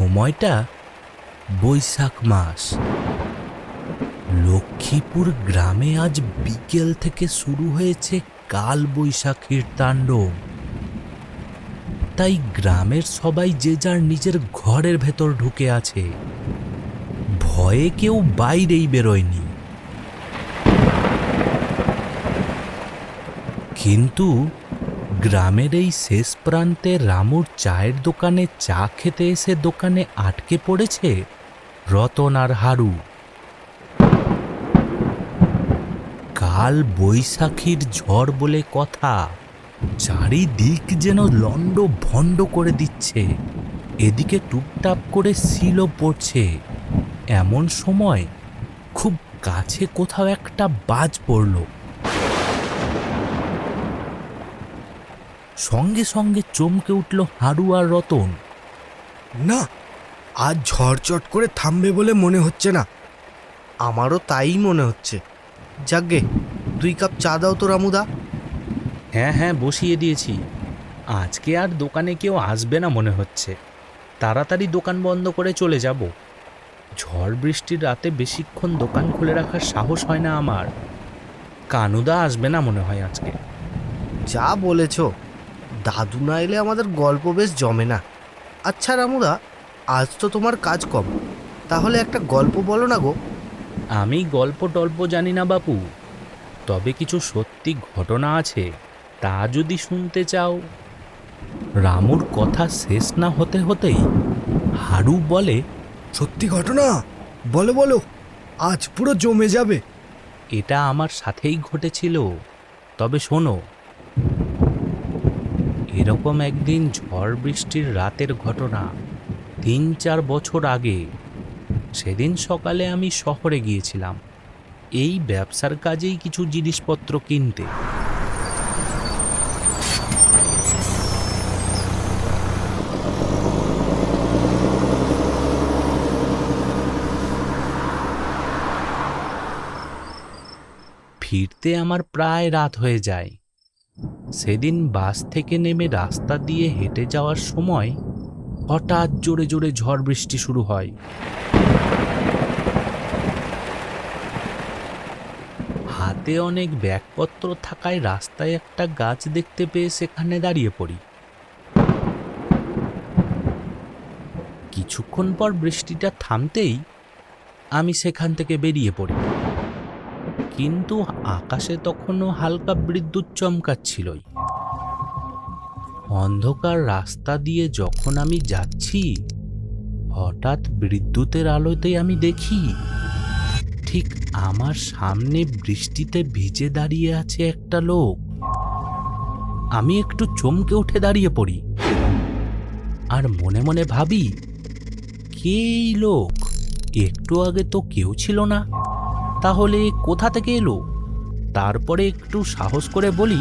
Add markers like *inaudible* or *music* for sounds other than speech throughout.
সময়টা বৈশাখ মাস। লক্ষ্মীপুর গ্রামে আজ বিকেল থেকে শুরু হয়েছে কাল বৈশাখীর তাণ্ডব। তাই গ্রামের সবাই যে যার নিজের ঘরের ভেতর ঢুকে আছে। ভয়ে কেউ বাইরেই বেরোয়নি। কিন্তু গ্রামের এই শেষ প্রান্তে রামুর চায়ের দোকানে চা খেতে এসে দোকানে আটকে পড়েছে রতন আর হারু। কাল বৈশাখীর ঝড় বলে কথা, চারিদিক যেন লণ্ড ভণ্ড করে দিচ্ছে, এদিকে টুপটাপ করে শিলও পড়ছে, এমন সময় খুব কাছে কোথাও একটা বাজ পড়ল। সঙ্গে সঙ্গে চমকে উঠল হারু আর রতন। না আজ ঝড়চট করে থামবে বলে মনে হচ্ছে না। আমারও তাই মনে হচ্ছে। যাকগে দুই কাপ চা দাও তো রামুদা। হ্যাঁ হ্যাঁ বসিয়ে দিয়েছি। আজকে আর দোকানে কেউ আসবে না মনে হচ্ছে। তাড়াতাড়ি দোকান বন্ধ করে চলে যাব। ঝড় বৃষ্টির রাতে বেশিক্ষণ দোকান খুলে রাখার সাহস হয় না আমার। কানুদা আসবে না মনে হয় আজকে। যা বলেছ দাদু না এলে আমাদের গল্প বেশ জমে না। আচ্ছা রামুদা আজ তো তোমার কাজ কম। তাহলে একটা গল্প বলো না গো। আমি গল্প টল্প জানি না বাপু। তবে কিছু সত্যি ঘটনা আছে তা যদি শুনতে চাও। রামুর কথা শেষ না হতে হতেই হারু বলে সত্যি ঘটনা? বলো বলো। আজ পুরো জমে যাবে। এটা আমার সাথেই ঘটেছিল। তবে শোনো এরকম একদিন ঝড় বৃষ্টির রাতের ঘটনা তিন চার বছর আগে। সেদিন সকালে আমি শহরে গিয়েছিলাম। এই ব্যবসার কাজেই কিছু জিনিসপত্র কিনতে। ফিরতে আমার প্রায় রাত হয়ে যায়। সেদিন বাস থেকে নেমে রাস্তা দিয়ে হেঁটে যাওয়ার সময় হঠাৎ জোরে জোরে ঝড় বৃষ্টি শুরু হয়। হাতে অনেক ব্যাগপত্র থাকায় রাস্তায় একটা গাছ দেখতে পেয়ে সেখানে দাঁড়িয়ে পড়ি। কিছুক্ষণ পর বৃষ্টিটা থামতেই আমি সেখান থেকে বেরিয়ে পড়ি। কিন্তু আকাশে তখনও হালকা বিদ্যুৎ চমকাচ্ছিলই। অন্ধকার রাস্তা দিয়ে যখন আমি যাচ্ছি, হঠাৎ বিদ্যুতের আলোতেই আমি দেখি, ঠিক আমার সামনে বৃষ্টিতে ভিজে দাঁড়িয়ে আছে একটা লোক। আমি একটু চমকে উঠে দাঁড়িয়ে পড়ি আর মনে মনে ভাবি, কে লোক? একটু আগে তো কেউ ছিল না। তাহলে কোথা থেকে এলো? তারপরে একটু সাহস করে বলি,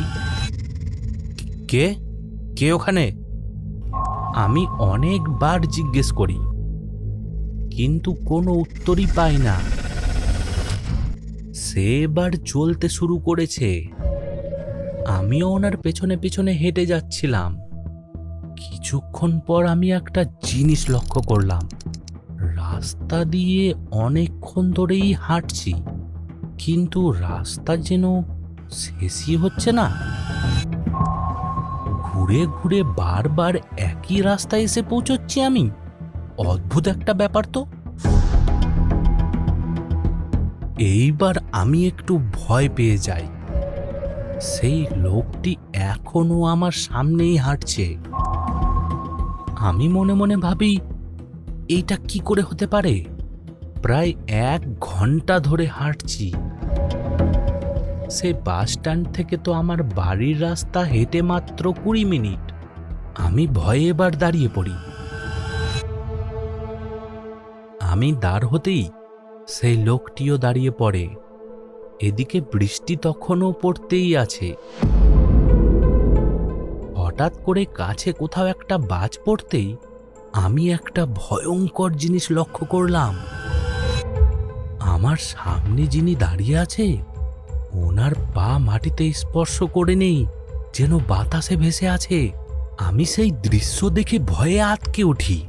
কে? কে ওখানে? আমি অনেকবার জিজ্ঞেস করি, কিন্তু কোনো উত্তরই পাই না। সে এবার চলতে শুরু করেছে। আমিও ওনার পেছনে পেছনে হেঁটে যাচ্ছিলাম। কিছুক্ষণ পর আমি একটা জিনিস লক্ষ্য করলাম। রাস্তা দিয়ে অনেকক্ষণ ধরেই হাঁটছি, কিন্তু রাস্তা যেন শেষই হচ্ছে না। ঘুরে ঘুরে বারবার একই রাস্তায় এসে পৌঁছচ্ছি আমি। অদ্ভুত একটা ব্যাপার তো। এইবার আমি একটু ভয় পেয়ে যাই। সেই লোকটি এখনও আমার সামনেই হাঁটছে। আমি মনে মনে ভাবি এইটা কি করে হতে পারে? প্রায় এক ঘণ্টা ধরে হাঁটছি। সে বাস স্ট্যান্ড থেকে তো আমার বাড়ির রাস্তা হেঁটে মাত্র কুড়ি মিনিট। আমি ভয়ে এবার দাঁড়িয়ে পড়ি। আমি দাঁড় হতেই সেই লোকটিও দাঁড়িয়ে পড়ে। এদিকে বৃষ্টি তখনও পড়তেই আছে। হঠাৎ করে কাছে কোথাও একটা বাজ পড়তেই আমি একটা ভয়ঙ্কর জিনিস লক্ষ্য করলাম। আমার সামনে যিনি দাঁড়িয়ে আছে, ওনার পা মাটিতে স্পর্শ করে নেই, যেন বাতাসে ভেসে আছে। আমি সেই দৃশ্য দেখে ভয়ে আটকে উঠি।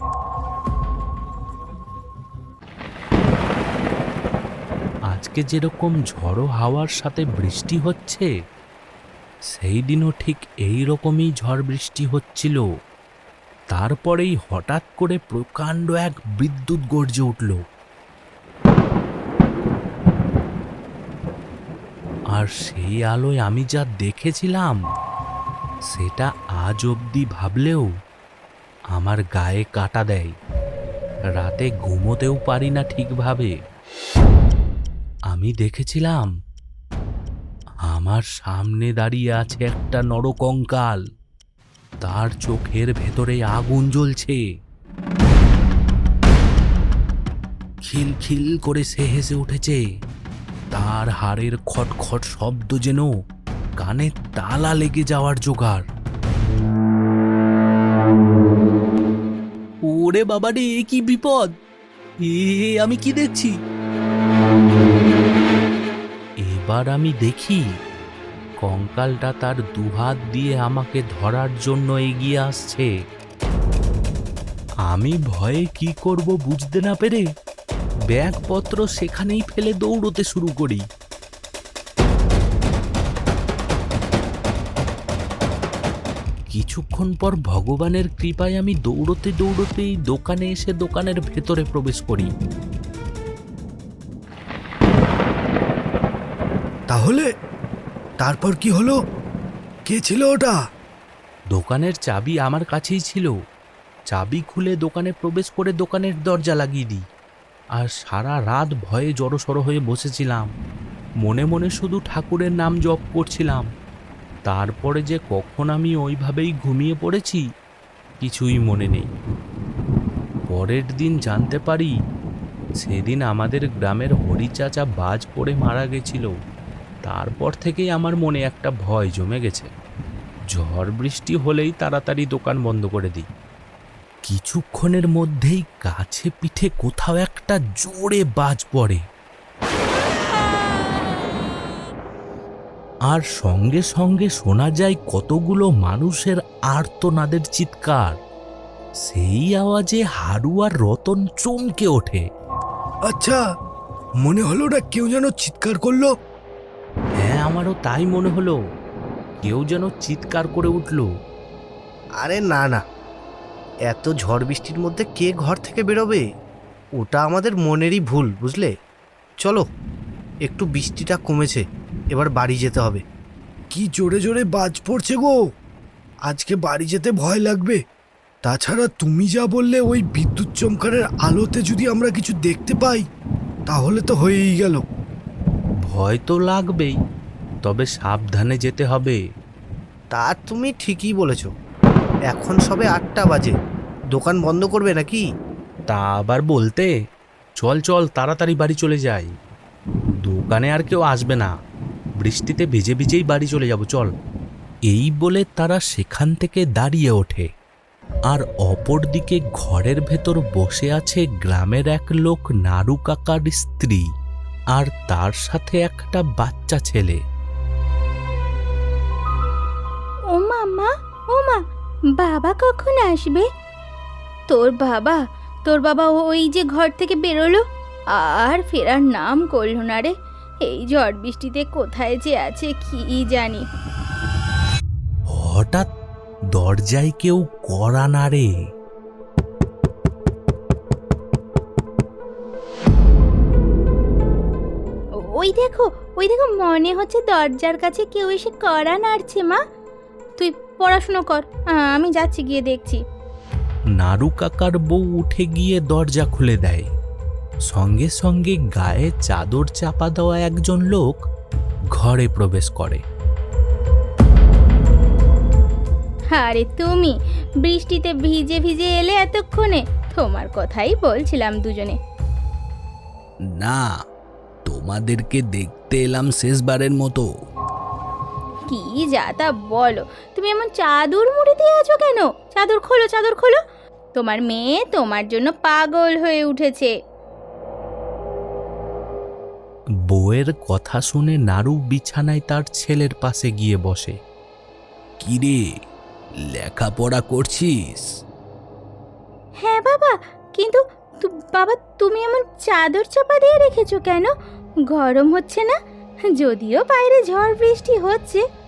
আজকে যেরকম ঝড়ো হাওয়ার সাথে বৃষ্টি হচ্ছে, সেই দিনও ঠিক এই রকমই ঝড় বৃষ্টি হচ্ছিল। তারপরেই হঠাৎ করে প্রকাণ্ড এক বিদ্যুৎ গর্জে উঠল। আর সেই আলোয় আমি যা দেখেছিলাম, সেটা আজ অবধি ভাবলেও আমার গায়ে কাটা দেয়। রাতে ঘুমোতেও পারি না ঠিকভাবে। আমি দেখেছিলাম, আমার সামনে দাঁড়িয়ে আছে একটা নরকঙ্কাল। তার চোখের ভেতরে আগুন জ্বলছে। খিলখিল করে সে হেসে উঠেছে। তার হাড়ের খটখট শব্দ যেন কানে তালা লেগে যাওয়ার জোগাড়। ওরে বাবা রে কি বিপদ? এ, আমি কি দেখছি? এবার আমি দেখি কঙ্কালটা তার দুহাত দিয়ে আমাকে ধরার জন্য এগিয়ে আসছে। আমি ভয়ে কি করব বুঝতে না পেরে ব্যাগপত্র সেখানেই ফেলে দৌড়তে শুরু করি। কিছুক্ষণ পর ভগবানের কৃপায় আমি দৌড়তে দৌড়তেই দোকানে এসে দোকানের ভেতরে প্রবেশ করি। তাহলে তারপর কি হলো? কে ছিল ওটা? দোকানের চাবি আমার কাছেই ছিল। চাবি খুলে দোকানে প্রবেশ করে দোকানের দরজা লাগিয়ে দিই। আর সারা রাত ভয়ে জড়সড় হয়ে বসেছিলাম। মনে মনে শুধু ঠাকুরের নাম জপ করছিলাম। তারপরে যে কখন আমি ওইভাবেই ঘুমিয়ে পড়েছি, কিছুই মনে নেই। পরের দিন জানতে পারি, সেদিন আমাদের গ্রামের হরিচাচা বাজ পড়ে মারা গেছিল। তারপর থেকেই আমার মনে একটা ভয় জমে গেছে। ঝড় বৃষ্টি হলেই তাড়াতাড়ি দোকান বন্ধ করে দিই। কিছুক্ষণের মধ্যেই কাছে পিঠে কোথাও একটা জোরে বাজ পড়ে। আর সঙ্গে সঙ্গে শোনা যায় কতগুলো মানুষের আর্তনাদের চিৎকার। সেই আওয়াজে হারু আর রতন চমকে ওঠে। আচ্ছা মনে হলো ওটা কেউ যেন চিৎকার করল। আমারও তাই মনে হলো। কেউ যেন চিৎকার করে উঠল। আরে না না। এত ঝড় বৃষ্টির মধ্যে কে ঘর থেকে বেরোবে? ওটা আমাদের মনেরই ভুল বুঝলে? চলো একটু বৃষ্টিটা কমেছে এবার বাড়ি যেতে হবে। কি জোরে জোরে বাজ পড়ছে গো! আজকে বাড়ি যেতে ভয় লাগবে। তাছাড়া তুমি যা বললে ওই বিদ্যুৎ চমকারের আলোতে যদি আমরা কিছু দেখতে পাই তাহলে তো হয়েই গেল। ভয় তো লাগবেই। তবে সাবধানে যেতে হবে। তা তুমি ঠিকই বলেছ। এখন সবে আটটা বাজে। দোকান বন্ধ করবে নাকি? তা আবার বলতে? চল চল তাড়াতাড়ি বাড়ি চলে যাই। দোকানে আর কেউ আসবে না। বৃষ্টিতে ভিজে ভিজেই বাড়ি চলে যাব চল। এই বলে তারা সেখান থেকে দাঁড়িয়ে ওঠে। আর অপরদিকে ঘরের ভেতর বসে আছে গ্রামের এক লোক নাড়ু কাকার স্ত্রী। আর তার সাথে একটা বাচ্চা ছেলে। মামা ও মা বাবা কখন আসবে? তোর বাবা তোর বাবা ওই যে ঘর থেকে বেরোলো? আর ফেরার নাম করল না রে। এই ঝড় বৃষ্টিতে কোথায় যে আছে কি জানি। হঠাৎ দরজায় কেউ কড়া নাড়ে ওই দেখো ওই দেখো মনে হচ্ছে দরজার কাছে কেউ এসে কড়া নাড়ছে মা। পড়াশুনো কর। আমি যাচ্ছি গিয়ে দেখছি। নাড়ু কাকার বউ উঠে গিয়ে দরজা খুলে দেয়। সঙ্গে সঙ্গে গায়ে চাদর চাপা দেওয়া একজন লোক ঘরে প্রবেশ করে। আরে তুমি বৃষ্টিতে ভিজে ভিজে এলে এতক্ষণে? তোমার কথাই বলছিলাম দুজনে। না তোমাদেরকে দেখতে এলাম শেষবারের মতো। কি যা তা বলো। তুমি এমন চাদর মুড়ি দিয়ে আছো কেন? চাদর খোলো চাদর খোলো। তোমার মেয়ে তোমার জন্য পাগল হয়ে উঠেছে। বউয়ের কথা শুনে নাড়ু বিছানায় তার ছেলের পাশে গিয়ে বসে। কিরে লেখাপড়া করছিস? হ্যাঁ বাবা কিন্তু তু- বাবা তুমি এমন চাদর চাপা দিয়ে রেখেছো কেন? গরম হচ্ছে না? যদিও বাইরে ঝড় বৃষ্টি হচ্ছে।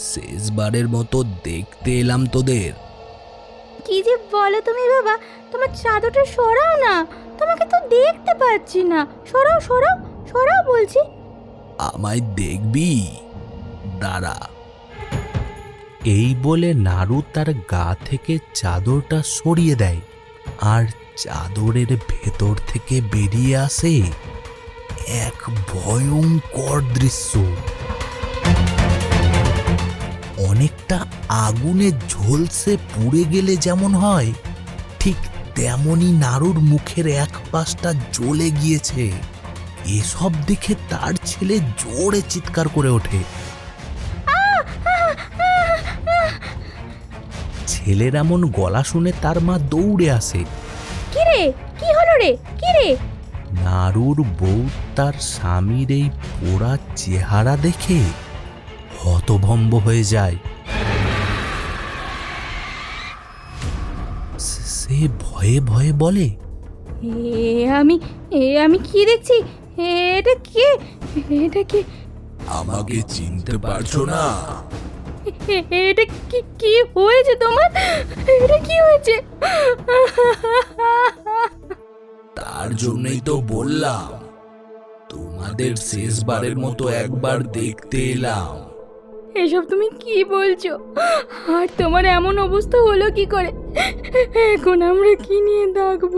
শেষবারের মতো দেখতে এলাম তোদের। কি যে বলো তুমি বাবা তোমার চাদরটা সরাও না। তোমাকে তো দেখতে পাচ্ছি না। সরাও সরাও সরাও বলছি। আমায় দেখবি? দাঁড়া। এই বলে নাড়ু তার গা থেকে চাদরটা সরিয়ে দেয় আর চাদরের ভেতর থেকে বেরিয়ে আসে এক ভয়ঙ্কর দৃশ্য। অনেকটা আগুনে ঝলসে পুড়ে গেলে যেমন হয় ঠিক তেমনই নাড়ুর মুখের এক পাশটা জ্বলে গিয়েছে। এসব দেখে তার ছেলে জোরে চিৎকার করে ওঠে। ছেলের এমন গলা শুনে তার মা দৌড়ে আসে। কি কি হলো রে? কি রে? নারুর বউ তার স্বামীর এই পোড়া চেহারা দেখে হতভম্ব হয়ে যায়। সে- ভয়ে ভয়ে বলে এ আমি এ আমি কি দেখছি? এটা কে? এটা কি? আমাকে চিনতে পারছ না? এটা কি কি হয়েছে তোমার? এটা কি হয়েছে? তার জন্যই তো বললাম তোমাদের শেষবারের মতো একবার দেখতে এলাম। এসব তুমি কি বলছো? আর তোমার এমন অবস্থা হলো কি করে? এখন আমরা কি নিয়ে থাকব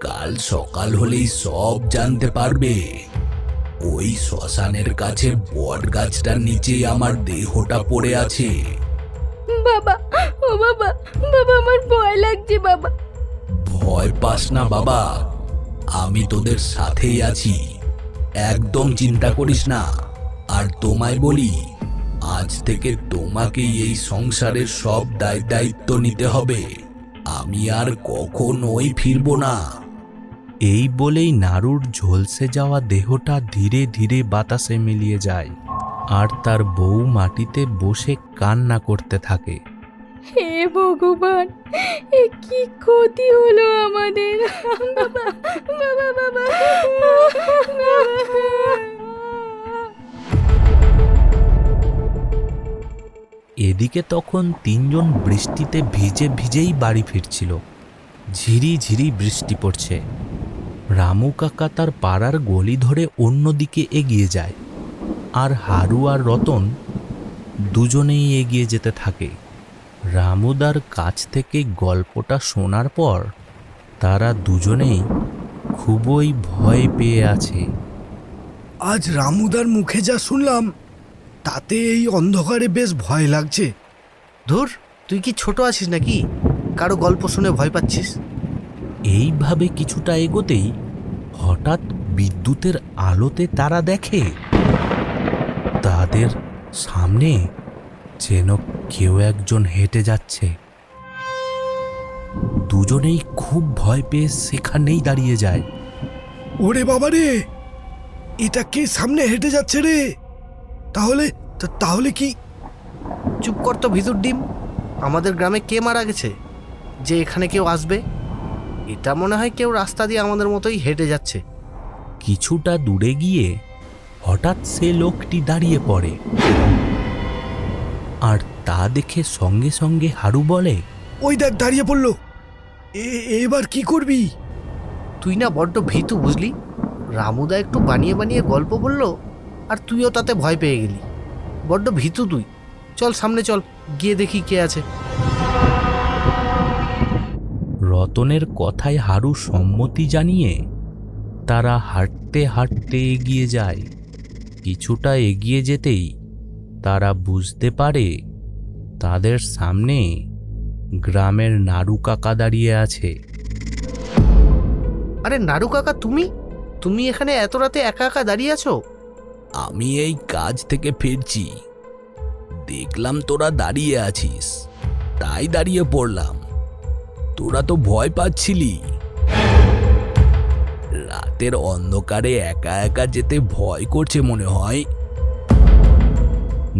কাল সকাল হলেই সব জানতে পারবে। ওই শ্মশানের কাছে বট গাছটার নিচে আমার দেহটা পড়ে আছে। বাবা ও বাবা বাবা আমার ভয় লাগছে বাবা। ভয় পাস না বাবা। আমি তোদের সাথেই আছি। একদম চিন্তা করিস না। আর তোমায় বলি, আজ থেকে তোমাকেই এই সংসারের সব দায় দায়িত্ব নিতে হবে। আমি আর কখনোই ফিরবো না। এই বলেই নারুর ঝলসে যাওয়া দেহটা ধীরে ধীরে বাতাসে মিলিয়ে যায়, আর তার বউ মাটিতে বসে কান্না করতে থাকে। ভগবান, এ কি ক্ষতি হলো আমাদের? বাবা বাবা বাবা এদিকে তখন তিনজন বৃষ্টিতে ভিজে ভিজেই বাড়ি ফিরছিল। ঝিরি ঝিরি বৃষ্টি পড়ছে। রামু কাকা তার পাড়ার গলি ধরে অন্যদিকে এগিয়ে যায়। আর হারু আর রতন দুজনেই এগিয়ে যেতে থাকে। রামুদার কাছ থেকে গল্পটা শোনার পর তারা দুজনেই খুবই ভয় পেয়ে আছে। আজ রামুদার মুখে যা শুনলাম তাতে এই অন্ধকারে বেশ ভয় লাগছে। ধুর তুই কি ছোট আছিস নাকি? কারও গল্প শুনে ভয় পাচ্ছিস? এইভাবে কিছুটা এগোতেই হঠাৎ বিদ্যুতের আলোতে তারা দেখে তাদের সামনে যেন কেউ একজন হেঁটে যাচ্ছে। দুজনেই খুব ভয় পেয়ে সেখানেই দাঁড়িয়ে যায়। ওরে বাবা রে! এটা কে সামনে হেঁটে যাচ্ছে রে? তাহলে তা- তাহলে কি? চুপ কর তো ভিতর ডিম। আমাদের গ্রামে কে মারা গেছে? যে এখানে কেউ আসবে? এটা মনে হয় কেউ রাস্তা দিয়ে আমাদের মতোই হেঁটে যাচ্ছে। কিছুটা দূরে গিয়ে হঠাৎ সে লোকটি দাঁড়িয়ে পড়ে। আর তা দেখে সঙ্গে সঙ্গে হারু বলে ওই দেখ দাঁড়িয়ে পড়ল। এ- এবার কি করবি? তুই না বড্ড ভীতু বুঝলি? রামুদা একটু বানিয়ে বানিয়ে গল্প বলল আর তুইও তাতে ভয় পেয়ে গেলি। বড্ড ভীতু তুই। চল সামনে চল গিয়ে দেখি কে আছে। রতনের কথায় হারু সম্মতি জানিয়ে তারা হাঁটতে হাঁটতে এগিয়ে যায়। কিছুটা এগিয়ে যেতেই তারা বুঝতে পারে তাদের সামনে গ্রামের নাড়ু কাকা দাঁড়িয়ে আছে। আরে নাড়ু কাকা তুমি? তুমি এখানে এত রাতে একা একা দাঁড়িয়ে আছো? আমি এই কাজ থেকে ফিরছি। দেখলাম তোরা দাঁড়িয়ে আছিস। তাই দাঁড়িয়ে পড়লাম। তোরা তো ভয় পাচ্ছিলি। রাতের অন্ধকারে একা একা যেতে ভয় করছে মনে হয়।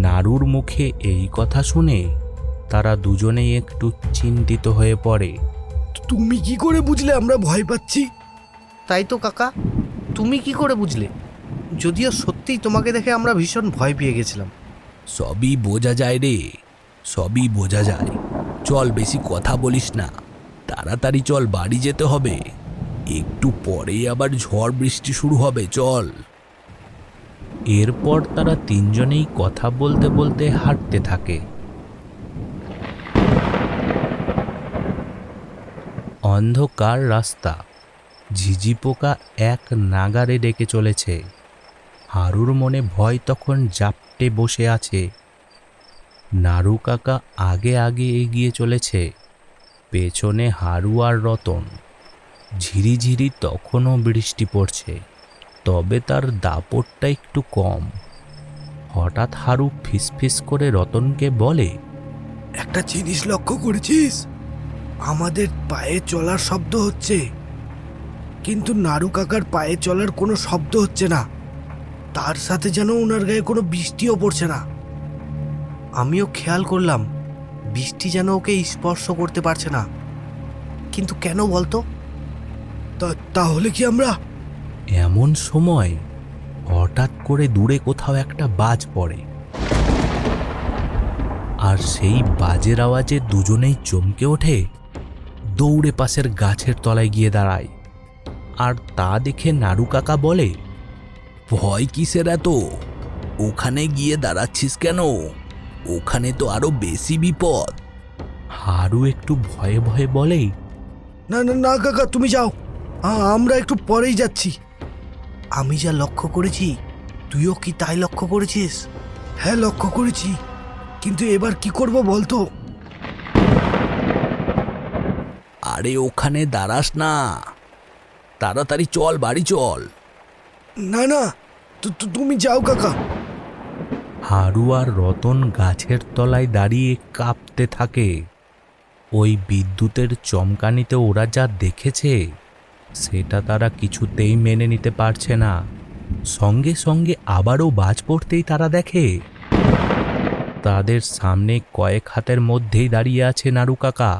নারুর মুখে এই কথা শুনে তারা দুজনেই একটু চিন্তিত হয়ে পড়ে। তুমি কি করে বুঝলে আমরা ভয় পাচ্ছি? তাই তো কাকা তুমি কি করে বুঝলে? যদিও সত্যিই তোমাকে দেখে আমরা ভীষণ ভয় পেয়ে গেছিলাম। সবই বোঝা যায় রে সবই বোঝা যায়। চল বেশি কথা বলিস না তাড়াতাড়ি চল বাড়ি যেতে হবে। একটু পরেই আবার ঝড় বৃষ্টি শুরু হবে চল। এরপর তারা তিনজনেই কথা বলতে বলতে হাঁটতে থাকে। অন্ধকার রাস্তা। ঝিঝি পোকা এক নাগারে ডেকে চলেছে। হারুর মনে ভয় তখন জাপটে বসে আছে। নাড়ু কাকা আগে আগে এগিয়ে চলেছে। পেছনে হারু আর রতন। ঝিরিঝিরি তখনও বৃষ্টি পড়ছে। তবে তার দাপটটা একটু কম। হঠাৎ হারু ফিসফিস করে রতনকে বলে, একটা জিনিস লক্ষ্য করেছিস? আমাদের পায়ে চলার শব্দ হচ্ছে। কিন্তু নাড়ু কাকার পায়ে চলার কোনো শব্দ হচ্ছে না। তার সাথে যেন ওনার গায়ে কোনো বৃষ্টিও পড়ছে না। আমিও খেয়াল করলাম, বৃষ্টি যেন ওকে স্পর্শ করতে পারছে না। কিন্তু কেন বলতো? তাহলে কি আমরা এমন সময় হঠাৎ করে দূরে কোথাও একটা বাজ পড়ে। আর সেই বাজের আওয়াজে দুজনেই চমকে ওঠে, দৌড়ে পাশের গাছের তলায় গিয়ে দাঁড়ায়। আর তা দেখে নাড়ু কাকা বলে, ভয় কিসের এত? ওখানে গিয়ে দাঁড়াচ্ছিস কেন? ওখানে তো আরও বেশি বিপদ। হারু একটু ভয়ে ভয়ে বলে, না না না কাকা, তুমি যাও। আমরা একটু পরেই যাচ্ছি। আমি যা লক্ষ্য করেছি তুইও কি তাই লক্ষ্য করেছিস? হ্যাঁ লক্ষ্য করেছি। কিন্তু এবার কি করব বলতো? আরে ওখানে দাঁড়াস না। তাড়াতাড়ি চল বাড়ি চল। না না তু- তু- তুমি যাও কাকা। হারু আর রতন গাছের তলায় দাঁড়িয়ে কাঁপতে থাকে। ওই বিদ্যুতের চমকানিতে ওরা যা দেখেছে সেটা তারা কিছুতেই মেনে নিতে পারছে না। সঙ্গে সঙ্গে আবারও বাজ পড়তেই তারা দেখে, তাদের সামনে কয়েক হাতের মধ্যেই দাঁড়িয়ে আছে নাড়ু কাকা।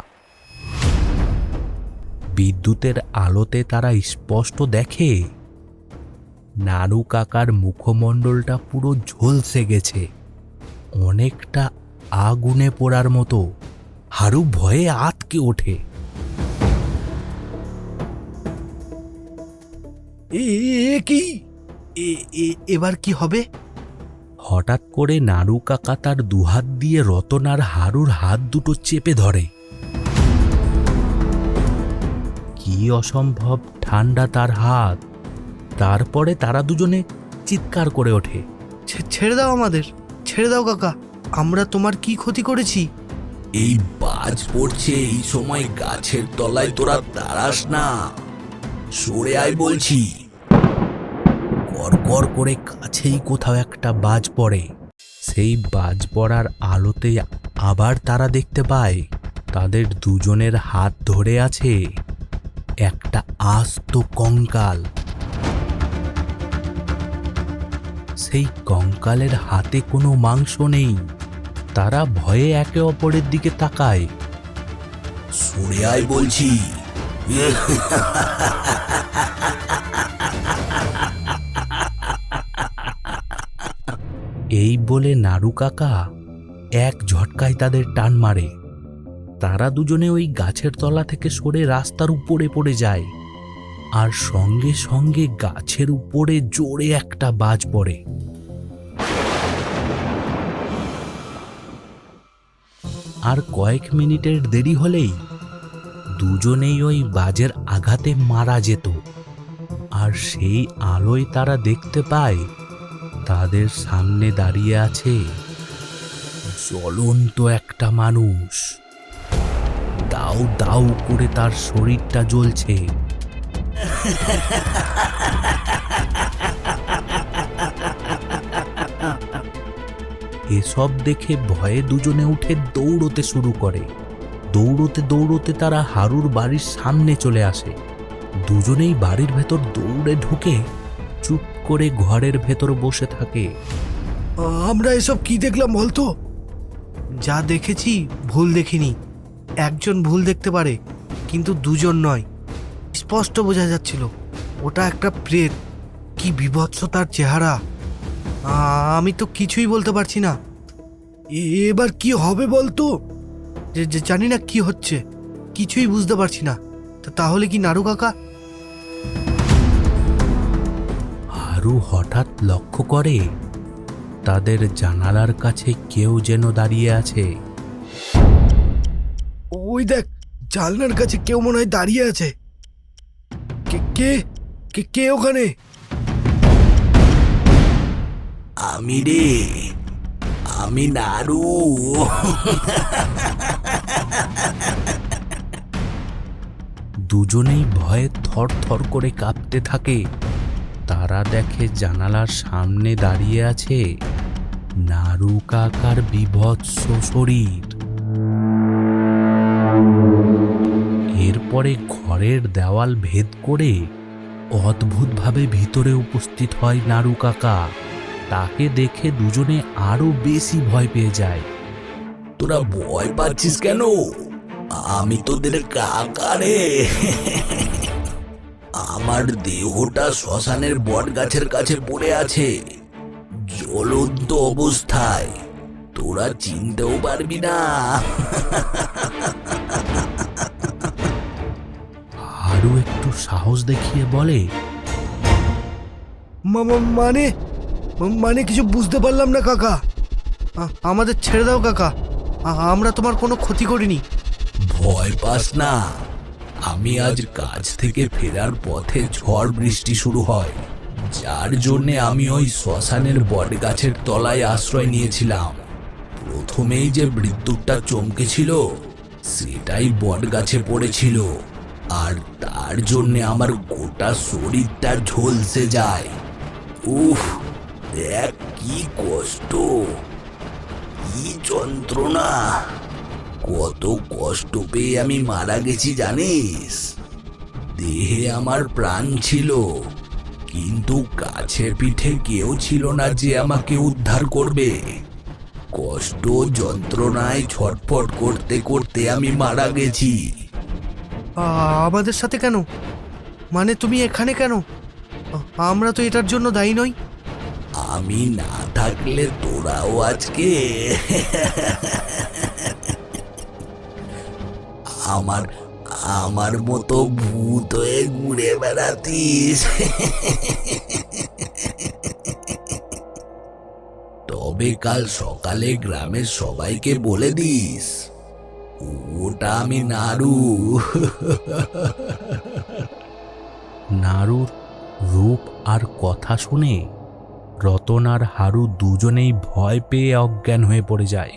বিদ্যুতের আলোতে তারা স্পষ্ট দেখে নাড়ু কাকার মুখমণ্ডলটা পুরো ঝলসে গেছে, অনেকটা আগুনে পোড়ার মতো। হারু ভয়ে আতকে ওঠে। এ কি? এ- এ- এবার কি হবে? হঠাৎ করে নাড়ু কাকা তার দুহাত দিয়ে রতন আর হারুর হাত দুটো চেপে ধরে। কি অসম্ভব ঠান্ডা তার হাত। তারপরে তারা দুজনে চিৎকার করে ওঠে। ছেড়ে দাও আমাদের ছেড়ে দাও কাকা আমরা তোমার কি ক্ষতি করেছি? এই বাজ পড়ছে এই সময় গাছের তলায় তোরা দাঁড়াস না। সরে আয় বলছি। কর করে কাছেই কোথাও একটা বাজ পড়ে। সেই বাজ পড়ার আলোতে আবার তারা দেখতে পায়, তাদের দুজনের হাত ধরে আছে একটা আস্ত কঙ্কাল। সেই কঙ্কালের হাতে কোনো মাংস নেই, তারা ভয়ে একে অপরের দিকে তাকায়। সরে আয় বলছি। এই বলে নাড়ু কাকা এক ঝটকায় তাদের টান মারে। তারা দুজনে ওই গাছের তলা থেকে সরে রাস্তার উপরে পড়ে যায়। আর সঙ্গে সঙ্গে গাছের উপরে জোরে একটা বাজ পড়ে। আর কয়েক মিনিটের দেরি হলেই দুজনেই ওই বাজের আঘাতে মারা যেত। আর সেই আলোয় তারা দেখতে পায় তাদের সামনে দাঁড়িয়ে আছে। জ্বলন্ত একটা মানুষ। দাউ দাউ করে তার শরীরটা জ্বলছে। এসব দেখে ভয়ে দুজনে উঠে দৌড়তে শুরু করে। দৌড়তে দৌড়তে তারা হারুর বাড়ির সামনে চলে আসে। দুজনেই বাড়ির ভেতর দৌড়ে ঢুকে চুপ করে ঘরের ভেতর বসে থাকে। আমরা এসব কি দেখলাম বলতো? যা দেখেছি ভুল দেখিনি। একজন ভুল দেখতে পারে, কিন্তু দুজন নয়। স্পষ্ট বোঝা যাচ্ছিল, ওটা একটা প্রেত। কি বিভৎস তার চেহারা। আমি তো কিছুই বলতে পারছি না। এবার কি হবে বলতো? জানি না কি হচ্ছে। কিছুই বুঝতে পারছি না। তাহলে কি নাড়ু কাকা? হারু হঠাৎ লক্ষ্য করে? তাদের জানালার কাছে কেউ যেন দাঁড়িয়ে আছে। ওই দেখ জানলার কাছে কেউ মনে হয় দাঁড়িয়ে আছে। কে কে কে কে ওখানে? আমি রে আমি নারু। দুজনেই ভয়ে থর থর করে কাঁপতে থাকে। তারা দেখে জানালার সামনে দাঁড়িয়ে আছে নারু কাকার বিভৎস শরীর। এরপরে ঘরের দেওয়াল ভেদ করে অদ্ভুতভাবে ভিতরে উপস্থিত হয় নারু কাকা। তাকে দেখে দুজনে আরও বেশি ভয় পেয়ে যায়। তোরা ভয় পাচ্ছিস কেন? আমি তোদের কাকা রে। আমার দেহটা শ্মশানের বট গাছের কাছে পড়ে আছে। জ্বলন্ত অবস্থায়। তোরা চিনতেও পারবি না। আরও একটু সাহস দেখিয়ে বলে। মানে? মানে কিছু বুঝতে পারলাম না কাকা। আমাদের ছেড়ে দাও কাকা। আ- আমরা তোমার কোনো ক্ষতি করিনি। ভয় পাস না। আমি আজ কাজ থেকে ফেরার পথে ঝড় বৃষ্টি শুরু হয়, যার জন্যে আমি ওই শ্মশানের বট গাছের তলায় আশ্রয় নিয়েছিলাম। প্রথমেই যে বিদ্যুৎটা চমকেছিল সেটাই বট গাছে পড়েছিল, আর তার জন্যে আমার গোটা শরীরটা ঝলসে যায়। উফ, দেখ কি কষ্ট! কি যন্ত্রণা! কত কষ্ট পেয়ে আমি মারা গেছি জানিস? দেহে আমার প্রাণ ছিল কিন্তু কাছে পিঠে কেউ ছিল না যে আমাকে উদ্ধার করবে। কষ্ট যন্ত্রণায় ছটফট করতে করতে আমি মারা গেছি। আমাদের সাথে কেন? মানে তুমি এখানে কেন? আমরা তো এটার জন্য দায়ী নই। আমি না থাকলে তোরাও আজকে *laughs* আমার আমার মতো ভূত হয়ে ঘুরে বেড়াতিস। তবে কাল সকালে গ্রামের সবাইকে বলে দিস, ওটা আমি নাড়ু। নাড়ুর রূপ আর কথা শুনে রতন আর হারু দুজনেই ভয় পেয়ে অজ্ঞান হয়ে পড়ে যায়।